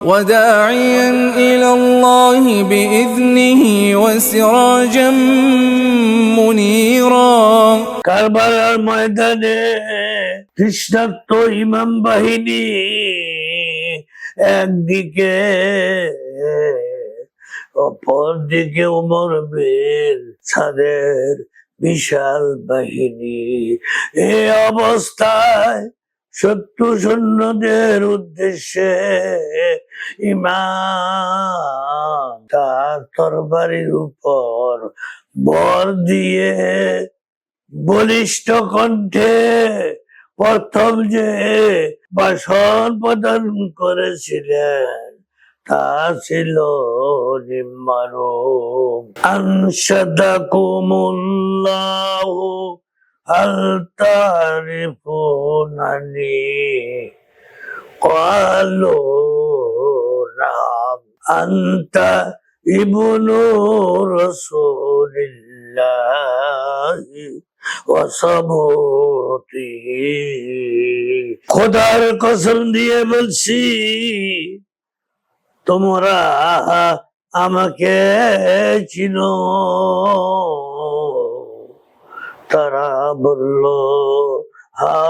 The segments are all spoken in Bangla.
وداعيا إلى الله بإذنه وسراجا منيرا কারবালার ময়দানে খ্রিস্টাব্দ ইমাম বাহিনী একদিকে অপর দিকে উমর বিন সাদের বিশাল বাহিনী এ অবস্থায় শত্রু সৈন্যদের উদ্দেশ্যে ইমাম তার তরবারির উপর বর দিয়ে বলিষ্ঠ কণ্ঠে প্রথম যে বাসন প্রদান করেছিলেন, তা ছিল নিম্মারুম আনসাদাকুমুল্লাহ হাল তারিফুনানি قالوا نعم أنت ابن رسول الله وصبوته খোদার কসম দিয়ে বলছি তোমরা আমাকে চিনো তারা বলল হা,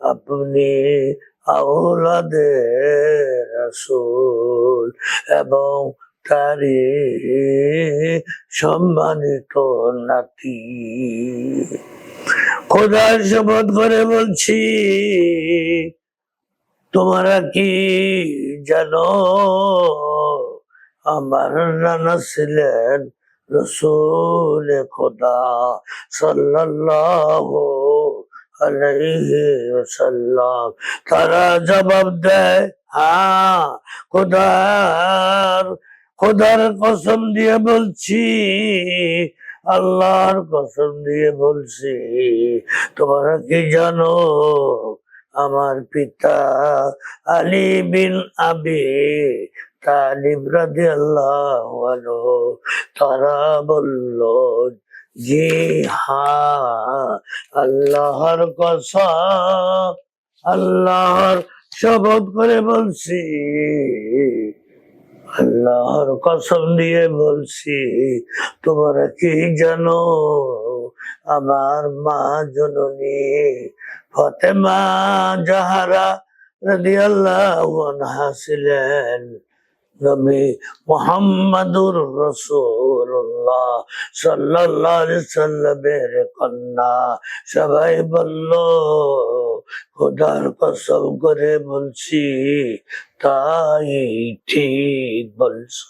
আপনি আওলাদে রাসূল এবং তারই সম্মানিত নাতি। খোদার শপথ করে বলছি, তোমরা কি জানো আমার নানা ছিলেন রসুল খোদা সাল্লাল্লাহু আলাইহি তারা জবাব দেয় হ্যাঁ খোদার খোদার কসম দিয়ে বলছি, আল্লাহর কসম দিয়ে বলছি, তোমরা কি জানো, আমার পিতা আলী বিন আবি তালিব রাদিয়াল্লাহু আনহু তারা বলল, জি হ্যাঁ আল্লাহর কসম, আল্লাহর শপথ করে বলছি, আল্লাহর কসম দিয়ে বলছি, তোমরা কি জানো, আমার মা জননী ফতেমা জাহারা রাদিয়াল্লাহু আনহা ছিলেন। নবী মুহাম্মাদুর রাসূলুল্লাহ সাল্লাল্লাহু আলাইহি কন্যা। সবাই বলল, খোদার কসম করে বলছি, তাই ঠিক বলছো।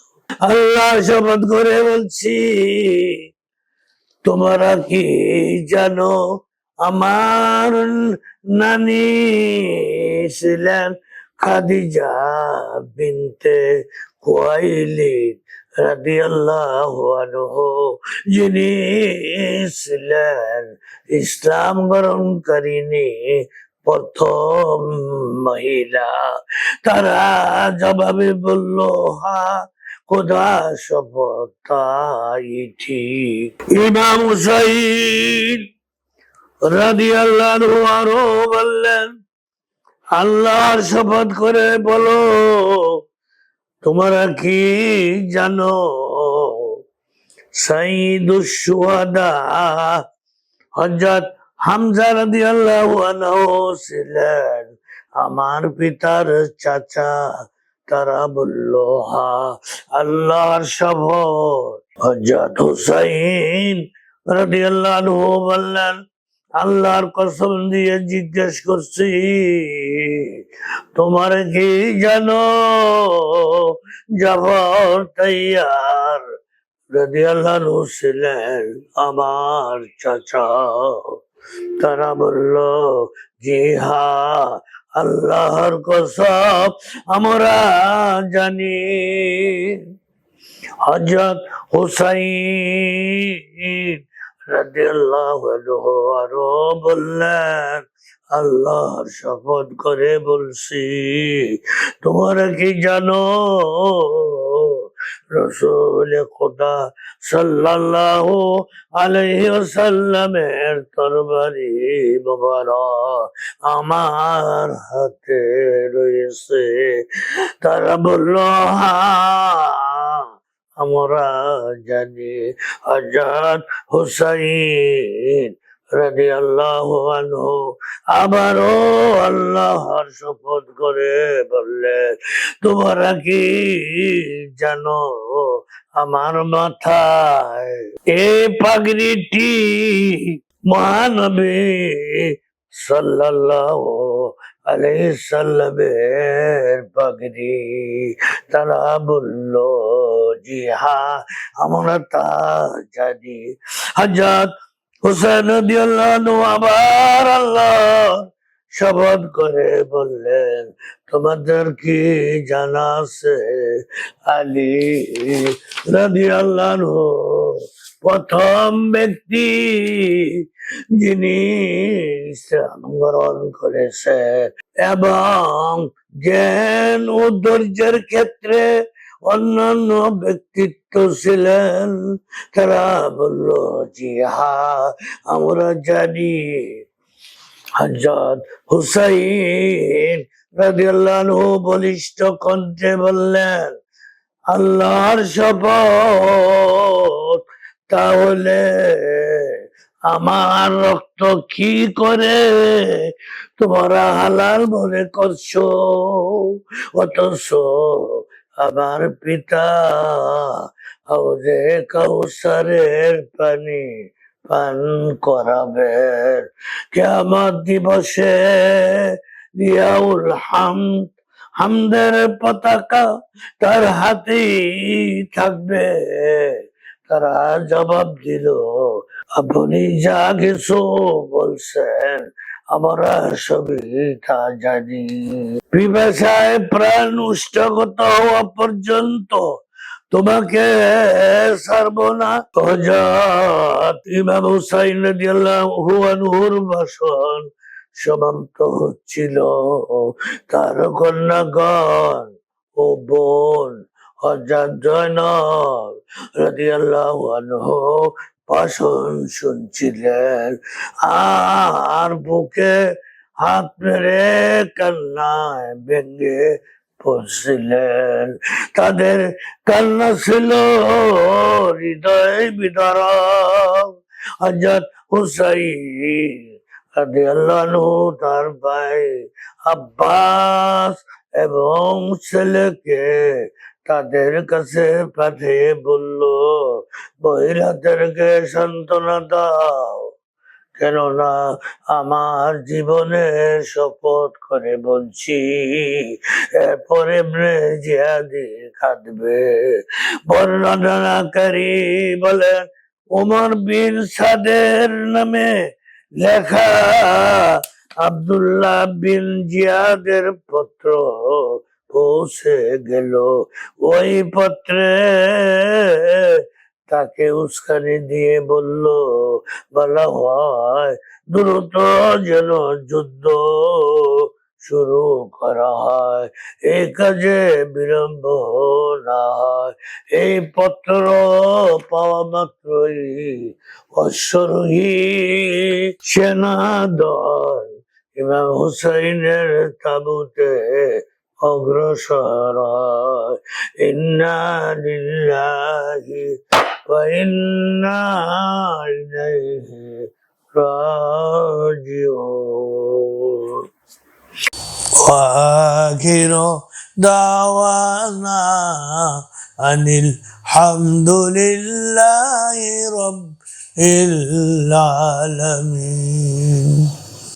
আল্লাহ শপথ করে বলছি, তোমরা কি জানো, আমার নানি ছিলেন খাদিজা বিনতে কুয়াইলিদ রাদিয়াল্লাহু আনহু, যিনি ছিলেন ইসলাম গ্রহণকারিণী প্রথম মহিলা। তারা জবাবে বলল, হা, খোদা শপথ তাই ঠিক। ইমাম হুসাইন রাদিয়াল্লাহু আরও বললেন আল্লাহর শপথ করে বলো, তোমরা কি জানো? সাইদুস সুহাদা হযরত হামজা রাদিয়াল্লাহু আনহু ছিলেন। আমার পিতার চাচা, তারা বলল, হা, আল্লাহর শপথ। হযরত হুসাইন রাদিয়াল্লাহু আনহু বললেন আল্লাহর কসম দিয়ে জিজ্ঞেস করছি, তোমার কি জানো জাফর তাইয়ার রাদিয়াল্লাহু ছিলেন আমার চাচা। তারা বলল, জি হা, আল্লাহর কসম, আমরা জানি। হজরত হুসাইন আরও বললেন আল্লাহর শপথ করে বলছি তোমরা কি জানো? রসুল খোদা সাল্লাল্লাহু আলাইহি ওয়াসাল্লামের তরবারি মোবারক আমার হাতে রয়েছে। তারা বলল "হ্যাঁ, আমরা জানি আজাদ হুসাইন রাজি আল্লাহ আনহু আবারও আল্লাহর শপথ করে বললেন তোমরা কি জানো আমার মাথায় এই পাগড়িটি মহানবী সাল্লাল্লাহু আলাইহি সাল্লামের পাগড়ি। তারা বলল, জি হ্যাঁ আমরা তা জানি। হাজাত হুসেন আবার আল্লাহ শপথ করে বললেন, তোমাদের কি জানা আছে? আলী রাদিয়াল্লাহু আনহু প্রথম ব্যক্তি যিনি গ্রহণ এবং জ্ঞান ও ধৈর্যের ক্ষেত্রে অন্যান্য ব্যক্তিত্ব ছিলেন, তারা বলল, জি হা, আমরা জানি। হজরত হুসাইন রাদিয়াল্লাহু বলিষ্ঠ কণ্ঠে বললেন, আল্লাহর শপথ তাহলে আমার রক্ত কি করে তোমরা হালাল মনে করছ? অথচ আমার পিতা হাউজে কাউসারের পানি পান করাবেন কেমন দিবসে রিয়াউল হাম হামদের পতাকা তার হাতেই থাকবে। তারা জবাব দিল, আপনি যা কিছু বলছেন, আমরা সবই তা জানি। পিপাসায় প্রাণ উষ্ঠগত হওয়া পর্যন্ত তোমাকে ছাড়ব না। হজরত ইমাম হুসাইন রাদিয়াল্লাহু আনহুর ভাষণ সমাপ্ত হচ্ছিল। তার কন্যাগণ ও বোন হজরত জয়নব রাদিয়াল্লাহু আনহু ভাষণ শুনছিলেন, আর বুকে হাত মেরে কান্নায় ভেঙে পড়ছিলেন। তাদের কান্না ছিল হৃদয় বিদারক। হজরত হুসাইন তার ভাই আব্বাস এবং ছেলেকে তাদের কাছে পাঠিয়ে বলল? বহিরাদেরকে সান্ত্বনা দাও? কেননা আমার জীবনের শপথ করে বলছি, এরপরে জিয়াদি কাঁদবে বর্ণনাকারী বলেন ওমর বিন সাদের নামে লেখা আব্দুল্লাহ বিন জিয়াদের পত্র। পৌঁছে গেল। ওই পত্রে তাকে উস্কানি দিয়ে বলল, বলা হয় দ্রুত যেন যুদ্ধ শুরু করা হয়। এই কাজে বিলম্ব না হয়। এই পত্র পাওয়া মাত্রই অশ্বরোহী সেনা দল ইমাম হুসাইনের তাবুতে অগ্রসর হয়। ইন্না লিল্লাহি ওয়া ইন্না ইলাইহি রাজিউন وآخر دعوانا أن الحمد لله رب العالمين